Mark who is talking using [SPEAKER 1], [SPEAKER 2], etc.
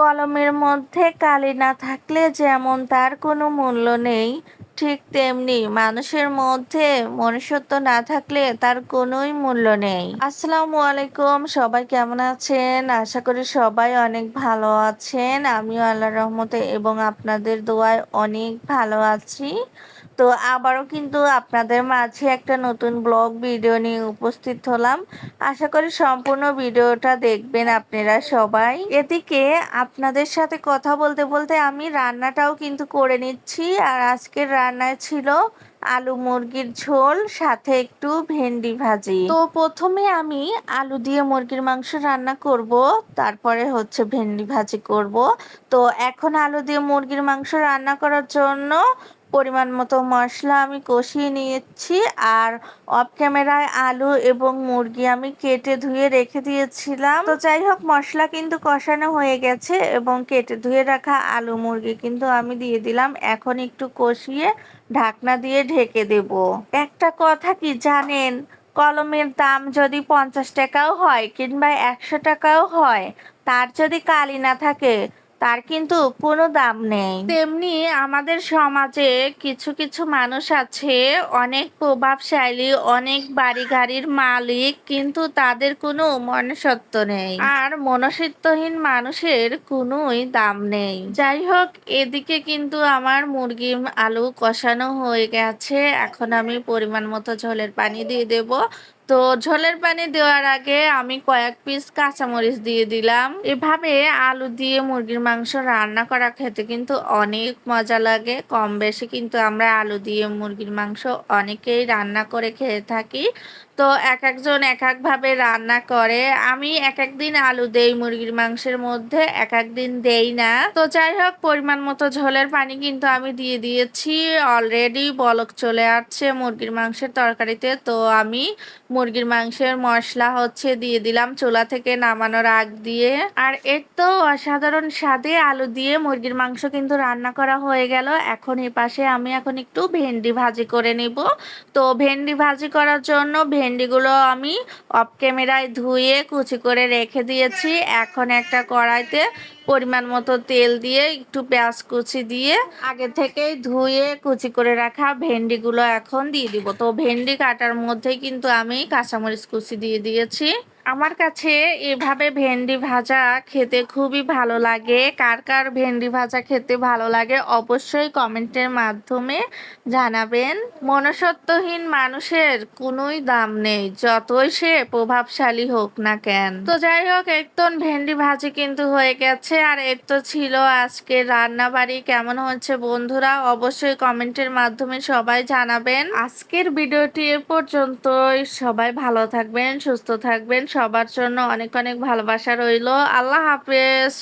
[SPEAKER 1] কলমের মধ্যে কালি না থাকলে যেমন তার কোনো মূল্য নেই, ঠিক তেমনি মানুষের মধ্যে মনুষ্যত্ব না থাকলে তার কোনোই মূল্য নেই। আসসালামু আলাইকুম, সবাই কেমন আছেন? আশা করি সবাই অনেক ভালো আছেন। আমিও আল্লাহ রহমতে এবং আপনাদের দোয়ায় অনেক ভালো আছি। তো আবারও কিন্তু আপনাদের মাঝে একটা নতুন ব্লগ ভিডিও নিয়ে উপস্থিত হলাম। আশা করি সম্পূর্ণ ভিডিওটা দেখবেন আপনারা সবাই। এদিকে আপনাদের সাথে কথা বলতে বলতে আমি রান্নাটাও কিন্তু করে নিচ্ছি। আর আজকের রান্নায় ছিল আলু মুরগির ঝোল, সাথে একটু ভেন্ডি ভাজি। তো প্রথমে আমি আলু দিয়ে মুরগির মাংস রান্না করব, তারপরে হচ্ছে ভেন্ডি ভাজি করব। তো এখন আলু দিয়ে মুরগির মাংস রান্না করার জন্য পরিমাণ মতো মশলা আমি কষিয়ে নিয়েছি আর অফ ক্যামেরায় আলু এবং মুরগি আমি কেটে ধুয়ে রেখে দিয়েছিলাম। তো যাই হোক, মশলা কিন্তু কষানো হয়ে গেছে এবং কেটে ধুয়ে রাখা আলু মুরগি কিন্তু আমি দিয়ে দিলাম। এখন একটু কষিয়ে ঢাকনা দিয়ে ঢেকে দেব। একটা কথা কি জানেন? কলমের দাম যদি পঞ্চাশ টাকাও হয় কিংবা একশো টাকাও হয়, তার যদি কালি না থাকে তার কিন্তু কোনো দাম নেই। তেমনি আমাদের সমাজে কিছু কিছু মানুষ আছে, অনেক প্রভাবশালী, অনেক বাড়ি গাড়ির মালিক, কিন্তু তাদের কোনো মনুষ্যত্ব নেই। আর মনসিত্বহীন মানুষের কোনোই দাম নেই। যাই হোক, এদিকে কিন্তু আমার মুরগি আলু কষানো হয়ে গেছে। এখন আমি পরিমাণ মতো ঝোলের পানি দিয়ে দেব। তো ঝোলের পানি দেওয়ার আগে আমি কয়েক পিস কাঁচামরিচ দিয়ে দিলাম। এভাবে আলু দিয়ে মুরগির মাংস রান্না করা খেতে কিন্তু অনেক মজা লাগে। কম বেশি কিন্তু আমরা আলু দিয়ে মুরগির মাংস অনেকেই রান্না করে খেয়ে থাকি। তো এক একজন এক একভাবে রান্না করে। আমি এক একদিন আলু দেই মুরগির মাংসের মধ্যে, এক একদিন দেই না। তো যাই হোক, পরিমাণ মতো ঝোলের পানি কিন্তু আমি দিয়ে দিয়েছি। অলরেডি বলক চলে আসছে মুরগির মাংসের তরকারিতে। তো আমি মুরগির মাংসের মশলা হচ্ছে দিয়ে দিলাম চুলা থেকে নামানোর আগ দিয়ে। আর এর তো অসাধারণ স্বাদে আলু দিয়ে মুরগির মাংস কিন্তু রান্না করা হয়ে গেল। এখন এ পাশে আমি এখন একটু ভেন্ডি ভাজি করে নিব। তো ভেন্ডি ভাজি করার জন্য ভেন্ডিগুলো আমি অফ ক্যামেরায় ধুয়ে কুচি করে রেখে দিয়েছি। এখন একটা কড়াইতে পরিমাণ মতো তেল দিয়ে একটু পেঁয়াজ কুচি দিয়ে আগে থেকেই ধুয়ে কুচি করে রাখা ভেন্ডিগুলো এখন দিয়ে দিব। তো ভেন্ডি কাটার মধ্যেই কিন্তু আমি কাঁচামরিচ কুচি দিয়ে দিয়েছি। আমার কাছে এভাবে ভেন্ডি ভাজা খেতে খুবই ভালো লাগে। কার কার ভেন্ডি ভাজা খেতে ভালো লাগে অবশ্যই কমেন্টের মাধ্যমে জানাবেন। মনসত্বহীন মানুষের কোনোই দাম নেই, যতই সে প্রভাবশালী হোক না কেন। তো যাই হোক একটন ভেন্ডি ভাজি কিন্তু হয়ে গেছে, আর এর তো ছিল আজকে রান্না বাড়ি কেমন হচ্ছে বন্ধুরা? অবশ্যই কমেন্টের মাধ্যমে সবাই জানাবেন। আজকের ভিডিওটি এ পর্যন্তই। সবাই ভালো থাকবেন, সুস্থ থাকবেন সবার জন্য অনেক অনেক ভালোবাসা রইল। আল্লাহ হাফেজ।